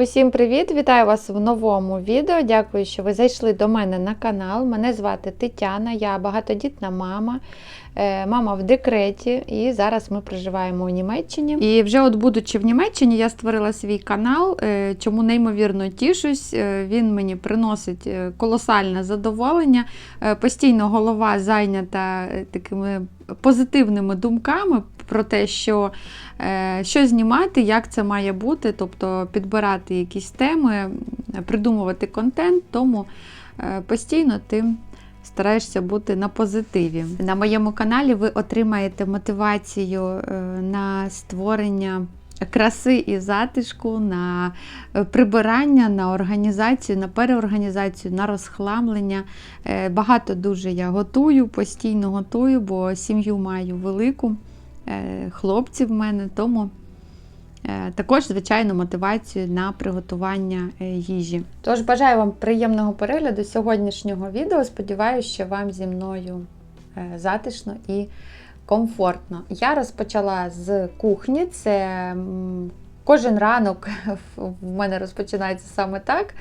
Усім привіт! Вітаю вас в новому відео. Дякую, що ви зайшли до мене на канал. Мене звати Тетяна, я багатодітна мама. Е, Мама в декреті, і зараз ми проживаємо у Німеччині. І вже, от будучи в Німеччині, я створила свій канал, е, чому неймовірно тішусь. Е, Він мені приносить колосальне задоволення. Постійно голова зайнята такими позитивними думками про те, що що знімати, як це має бути, тобто підбирати якісь теми, придумувати контент, тому постійно ти стараєшся бути на позитиві. На моєму каналі ви отримаєте мотивацію е, на створення. Краси і затишку, на е, прибирання, на організацію, на переорганізацію, на розхламлення. Е, Багато дуже я готую, постійно готую, бо сім'ю маю велику, хлопці в мене, тому також, звичайно, мотивацію на приготування е, їжі. Тож бажаю вам приємного перегляду сьогоднішнього відео. Сподіваюся, що вам зі мною е, затишно і комфортно. Я розпочала з кухні. Це кожен ранок в мене розпочинається саме так.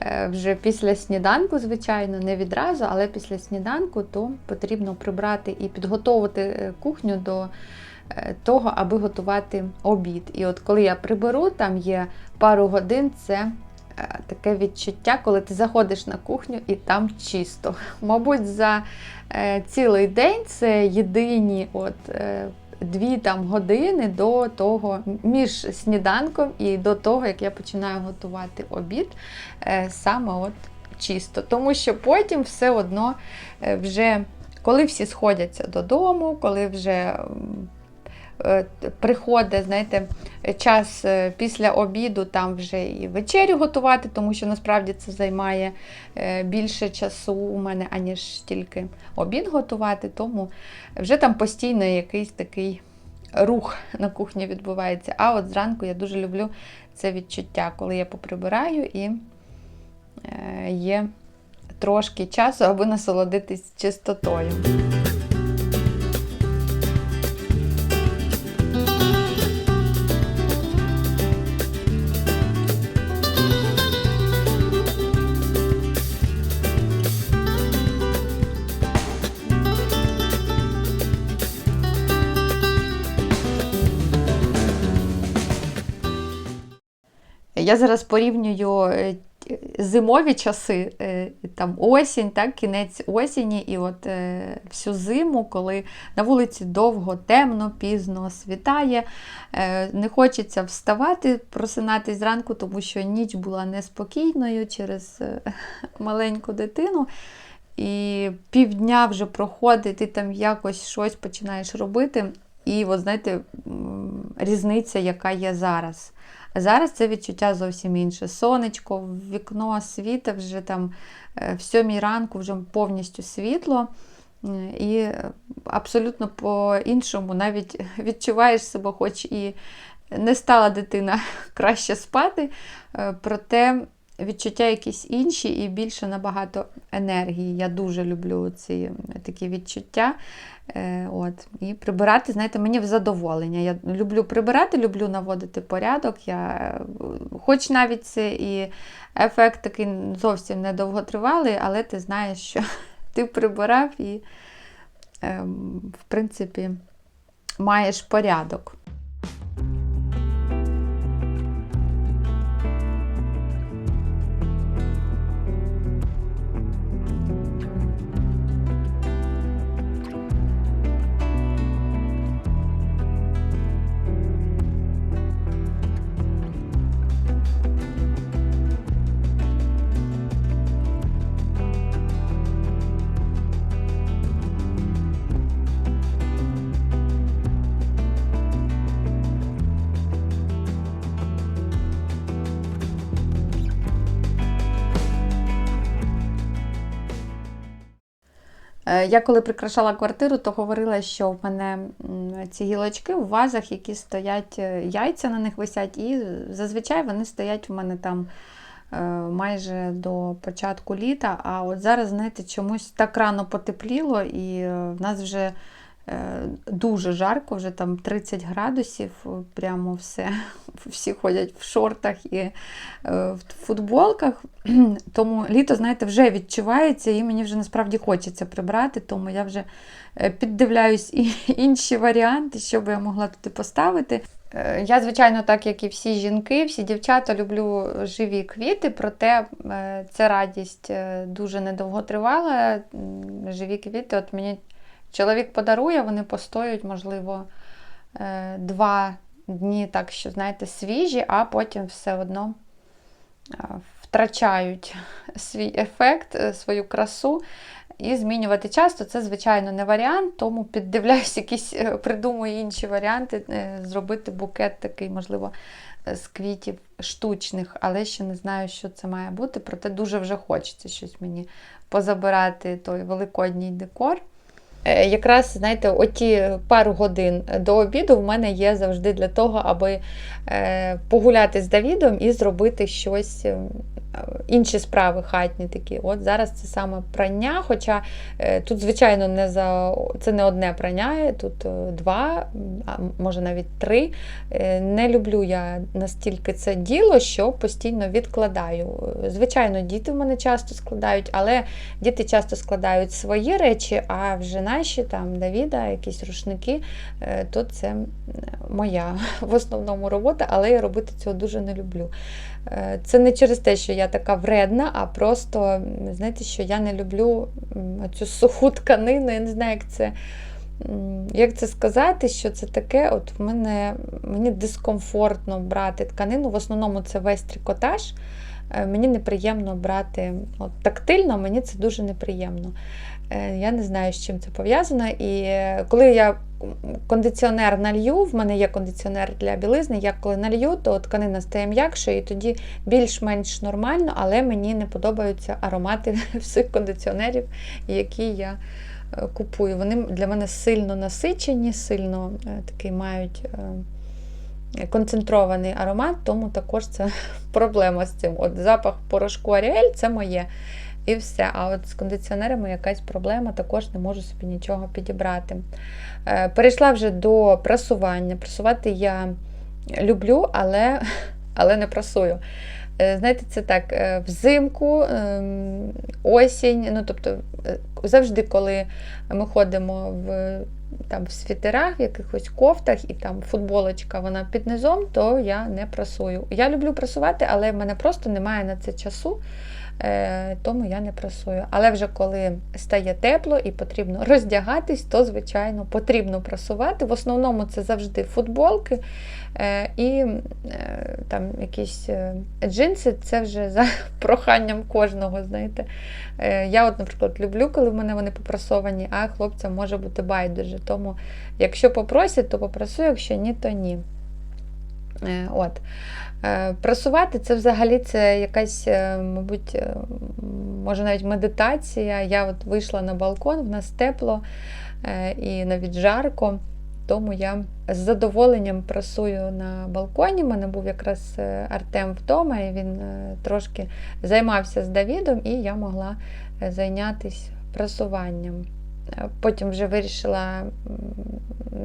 Е, Вже після сніданку, звичайно, не відразу, але після сніданку то потрібно прибрати і підготовити е, кухню до е, того, аби готувати обід. І от коли я приберу, там є пару годин, це е, таке відчуття, коли ти заходиш на кухню і там чисто. Мабуть, за е, цілий день це єдині от. е, Дві там години до того, між сніданком і до того, як я починаю готувати обід, е, саме от чисто. Тому що потім все одно е, вже, коли всі сходяться додому, коли вже е, приходить, знаєте, час е, після обіду там вже і вечерю готувати, тому що насправді це займає е, більше часу у мене, аніж тільки обід готувати, тому вже там постійно якийсь такий рух на кухні відбувається. А от зранку я дуже люблю це відчуття, коли я поприбираю і е, є трошки часу, аби насолодитись чистотою. Я зараз порівнюю е, зимові часи, е, там осінь, так, кінець осені, і от е, всю зиму, коли на вулиці довго, темно, пізно світає. Не хочеться вставати, просинатись зранку, тому що ніч була неспокійною через маленьку дитину. І півдня вже проходить, ти там якось щось починаєш робити. І от знаєте, різниця, яка є зараз. Зараз це відчуття зовсім інше. Сонечко, вікно світа вже там е, в сьомій ранку вже повністю світло. Е, І абсолютно по-іншому навіть відчуваєш себе, хоч і не стала дитина краще спати, е, проте відчуття якісь інші і більше набагато енергії. Я дуже люблю ці такі відчуття. Е, От. І прибирати, знаєте, мені в задоволення. Я люблю прибирати, люблю наводити порядок. Я, е, хоч навіть це і ефект такий зовсім недовготривалий, але ти знаєш, що ти прибирав і, ем, в принципі, маєш порядок. Я коли прикрашала квартиру, то говорила, що в мене ці гілочки в вазах, які стоять, е, яйця на них висять, і зазвичай вони стоять у мене там е, майже до початку літа. А от зараз, знаєте, чомусь так рано потепліло, і е, в нас вже е, дуже жарко, вже там 30 градусів, прямо все. Всі ходять в шортах і е, в футболках. Тому літо, знаєте, вже відчувається, і мені вже насправді хочеться прибрати, тому я вже е, піддивляюсь і інші варіанти, що би я могла туди поставити. Е, Я, звичайно, так як і всі жінки, всі дівчата, люблю живі квіти, проте е, ця радість е, дуже недовго тривала. Живі квіти, от мені чоловік подарує, вони постоять, можливо, е, два дні, так що, знаєте, свіжі, а потім все одно е, втрачають свій ефект, е, свою красу. І змінювати часто це, звичайно, не варіант, тому піддивляюсь, якісь придумую інші варіанти, зробити букет такий, можливо, з квітів штучних, але ще не знаю, що це має бути. Проте дуже вже хочеться щось мені позабирати той великодній декор. Е, Якраз, знаєте, оті пару годин до обіду в мене є завжди для того, аби е, погуляти з Давідом і зробити щось, інші справи хатні такі. От зараз це саме прання, хоча е, тут, звичайно, не за, це не одне прання, тут е, два, а може навіть три. Е, Не люблю я настільки це діло, що постійно відкладаю. Звичайно, діти в мене часто складають, але діти часто складають свої речі, а вже наші там Давіда, якісь рушники, то це моя в основному робота, але я робити цього дуже не люблю. Це не через те, що я така вредна, а просто, знаєте, що я не люблю цю суху тканину, я не знаю, як це. Як це сказати, що це таке? От в мене мені дискомфортно брати тканину. В основному це весь трикотаж. Е, Мені неприємно брати от, тактильно, мені це дуже неприємно. Е, Я не знаю, з чим це пов'язано. І е, коли я кондиціонер налью, в мене є кондиціонер для білизни, я коли налью, то тканина стає м'якшою, і тоді більш-менш нормально, але мені не подобаються аромати всіх кондиціонерів, які я е, купую. Вони для мене сильно насичені, сильно такий мають. Концентрований аромат, тому також це проблема з цим. От запах порошку Аріель це моє. І все. А от з кондиціонерами якась проблема, також не можу собі нічого підібрати. Е, Перейшла вже до прасування. Прасувати я люблю, але, але не прасую. Е, Знаєте, це так, е, взимку, ем, осінь, ну тобто завжди, коли ми ходимо в, там, в світерах, в якихось кофтах і там футболочка вона під низом, то я не прасую. Я люблю прасувати, але в мене просто немає на це часу. Е, тому я не прасую. Але вже коли стає тепло і потрібно роздягатись, то, звичайно, потрібно прасувати. В основному це завжди футболки е, і е, там якісь джинси, це вже за проханням кожного. знаєте. Я, от, наприклад, люблю, коли в мене вони попрасовані, а хлопцям може бути байдуже. Тому, якщо попросять, то попрасую, якщо ні, то ні. От. Е, Прасувати це взагалі це якась, е, мабуть, е, може навіть медитація. Я от вийшла на балкон, в нас тепло і навіть жарко, тому я з задоволенням прасую на балконі. У мене був якраз Артем вдома, і він трошки займався з Давідом, і я могла зайнятися прасуванням. Е, Потім вже вирішила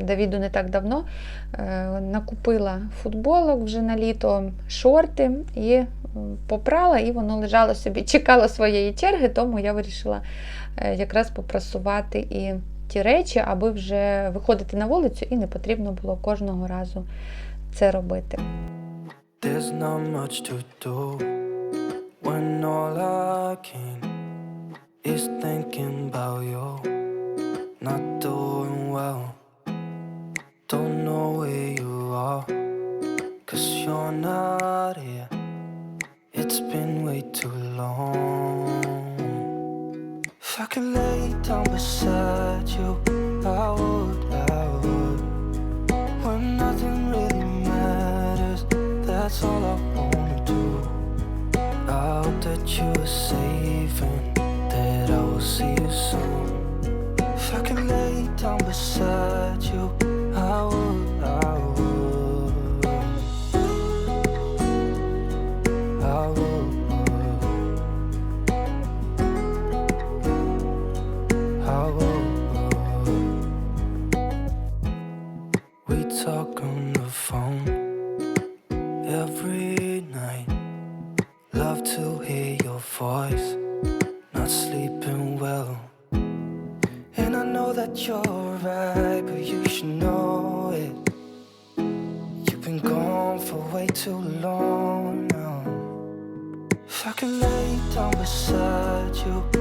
Давіду не так давно. е, Накупила футболок вже на літо, шорти і попрала, і воно лежало собі, чекало своєї черги, тому я вирішила е, якраз попрасувати і ті речі, аби вже виходити на вулицю, і не потрібно було кожного разу це робити. There's not much to do when all I can is thinking about you. Not doing well, don't know where you are, cause you're not here. It's been way too long. If I could lay down beside down beside you, I would, Beside you.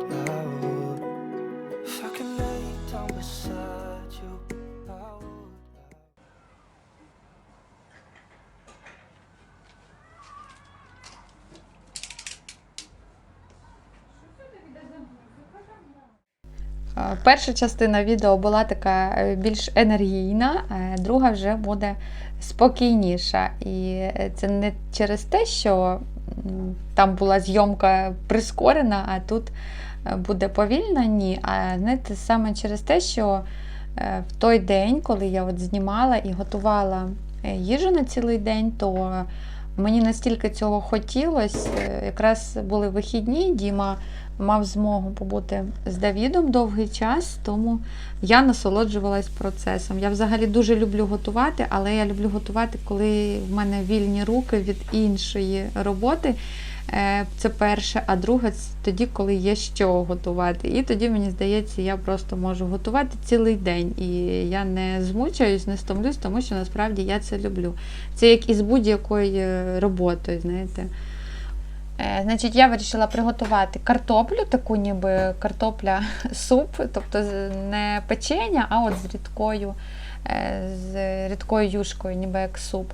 Перша частина відео була така е, більш енергійна, е, друга вже буде спокійніша. І е, це не через те, що там була зйомка прискорена, а тут е, буде повільна, ні. А знаєте, саме через те, що е, в той день, коли я от знімала і готувала е, їжу на цілий день, то мені настільки цього хотілося. Е, Якраз були вихідні, Діма мав змогу побути з Давідом довгий час, тому я насолоджувалась процесом. Я взагалі дуже люблю готувати, але я люблю готувати, коли в мене вільні руки від іншої роботи. Е, Це перше, а друге тоді, коли є що готувати. І тоді, мені здається, я просто можу готувати цілий день. І я не змучаюсь, не стомлюсь, тому що насправді я це люблю. Це як і з будь-якою роботою, знаєте. Е, Значить, я вирішила приготувати картоплю, таку ніби картопля суп, тобто не печення, а от з рідкою, е, з рідкою юшкою, ніби як суп.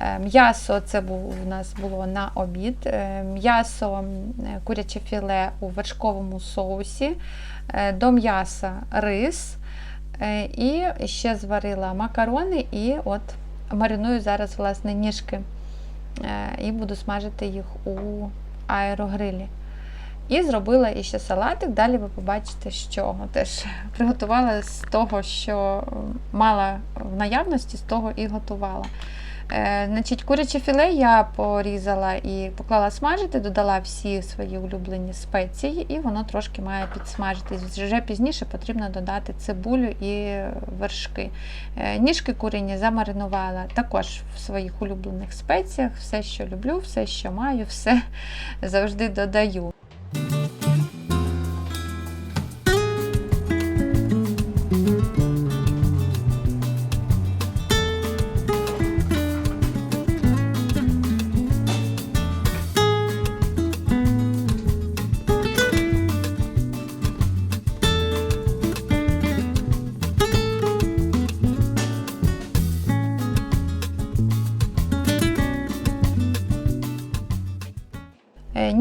Е, М'ясо це був, у нас було на обід. М'ясо куряче філе у вершковому соусі, до м'яса рис. І ще зварила макарони і от мариную зараз власне ніжки і буду смажити їх у аерогрилі. І зробила іще салатик. Далі ви побачите, з чого. Теж приготувала з того, що мала в наявності, з того і готувала. Е, значить, Куряче філе я порізала і поклала смажити, додала всі свої улюблені спеції, і воно трошки має підсмажитись. Вже пізніше потрібно додати цибулю і вершки. Е, Ніжки курені замаринувала також в своїх улюблених спеціях. Все, що люблю, все, що маю, все завжди додаю.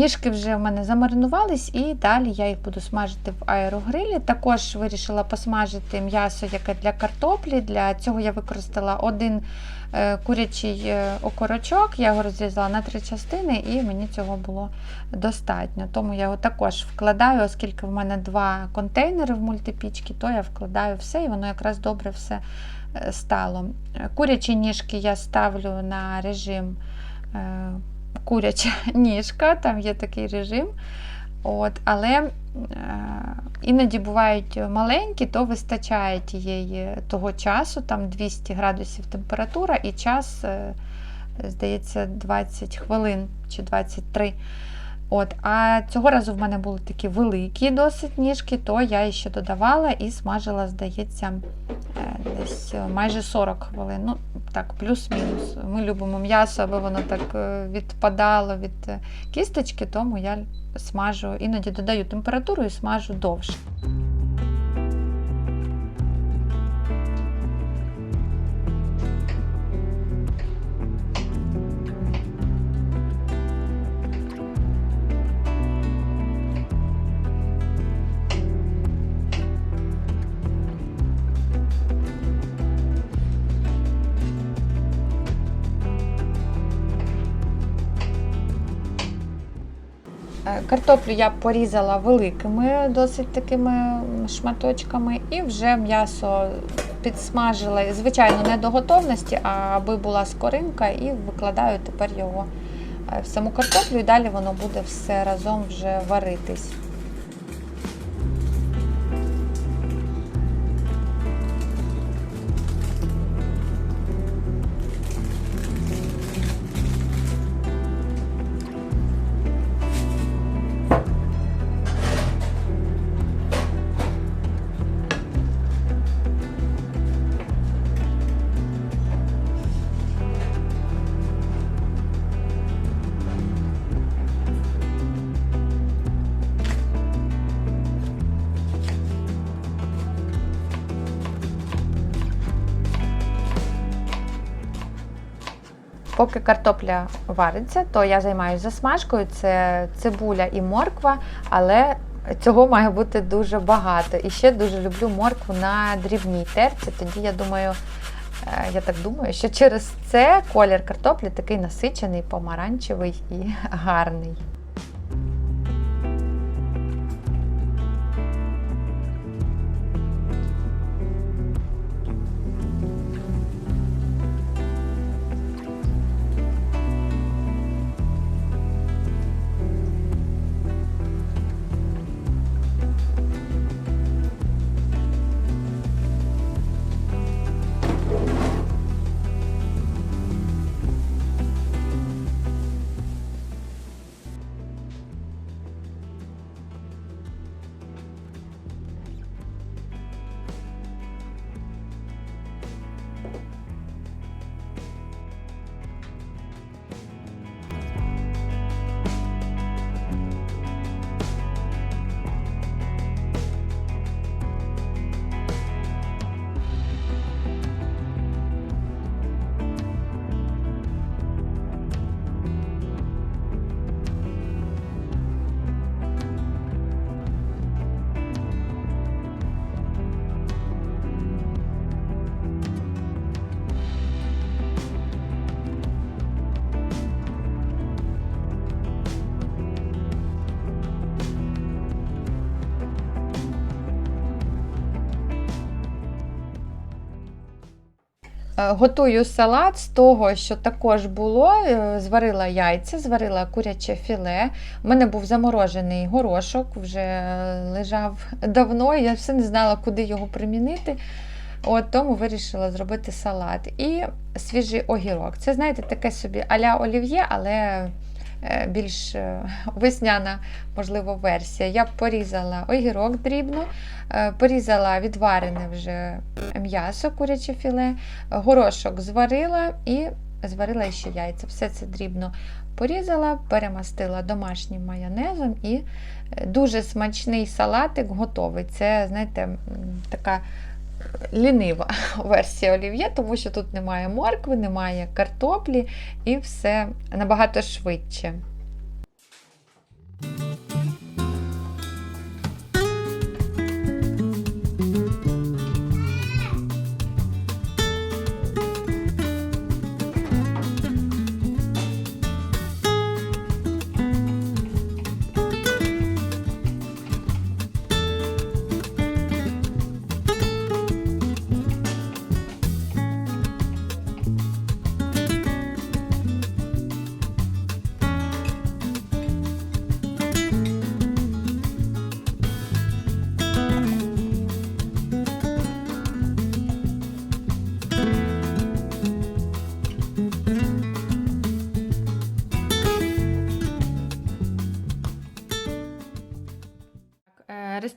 Ніжки вже в мене замаринувались, і далі я їх буду смажити в аерогрилі. Також вирішила посмажити м'ясо, яке для картоплі. Для цього я використала один е, курячий е, окорочок, я його розрізала на три частини, і мені цього було достатньо. Тому я його також вкладаю, оскільки в мене два контейнери в мультипічці, то я вкладаю все, і воно якраз добре все е, стало. Курячі ніжки я ставлю на режим. Куряча ніжка, там є такий режим. От, але е, іноді бувають маленькі, то вистачає тієї, того часу, там 200 градусів температура і час, е, здається, 20 хвилин чи 23. От, а цього разу в мене були такі великі досить ніжки, то я ще додавала і смажила, здається, е, десь майже 40 хвилин. Ну, так, плюс-мінус. Ми любимо м'ясо, аби воно так е, відпадало від е, кісточки, тому я смажу, іноді додаю температуру і смажу довше. Картоплю я порізала великими, досить такими шматочками, і вже м'ясо підсмажила, звичайно, не до готовності, а аби була скоринка, і викладаю тепер його е, в саму картоплю, і далі воно буде все разом вже варитись. Поки картопля вариться, то я займаюся засмажкою. Це цибуля і морква, але цього має бути дуже багато. І ще дуже люблю моркву на дрібній терці. Тоді я думаю, е, я так думаю, що через це колір картоплі такий насичений, помаранчевий і гарний. Готую салат з того, що також було. Е, Зварила яйця, зварила куряче філе. У мене був заморожений горошок, вже лежав давно, я все не знала, куди його примінити. От Тому вирішила зробити салат. І свіжий огірок. Це, знаєте, таке собі аля олів'є, але е, більш е, весняна, можливо, версія. Я порізала огірок дрібно, е, порізала відварене вже м'ясо, куряче філе, горошок зварила і зварила ще яйця. Все це дрібно порізала, перемастила домашнім майонезом і е, дуже смачний салатик готовий. Це, знаєте, така лінива версія олів'є, тому що тут немає моркви, немає картоплі і все набагато швидше.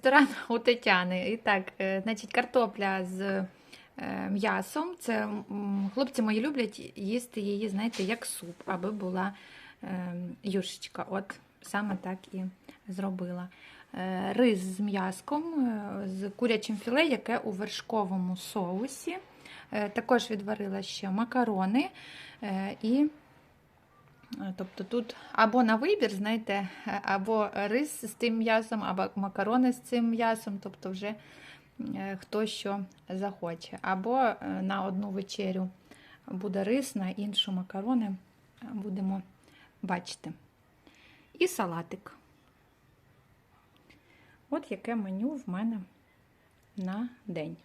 Ресторан у Тетяни. І так, е, значить, картопля з е, м'ясом. Це хлопці мої люблять їсти її, знаєте, як суп, аби була е, юшечка. От саме так і зробила. Рис з м'яском, з курячим філе, яке у вершковому соусі. Також відварила ще макарони і. Е, Тобто тут або на вибір, знаєте, е, або рис з тим м'ясом, або макарони з цим м'ясом, тобто вже е, хто що захоче. Або на одну вечерю буде рис, на іншу макарони будемо бачити. І салатик. От яке меню в мене на день.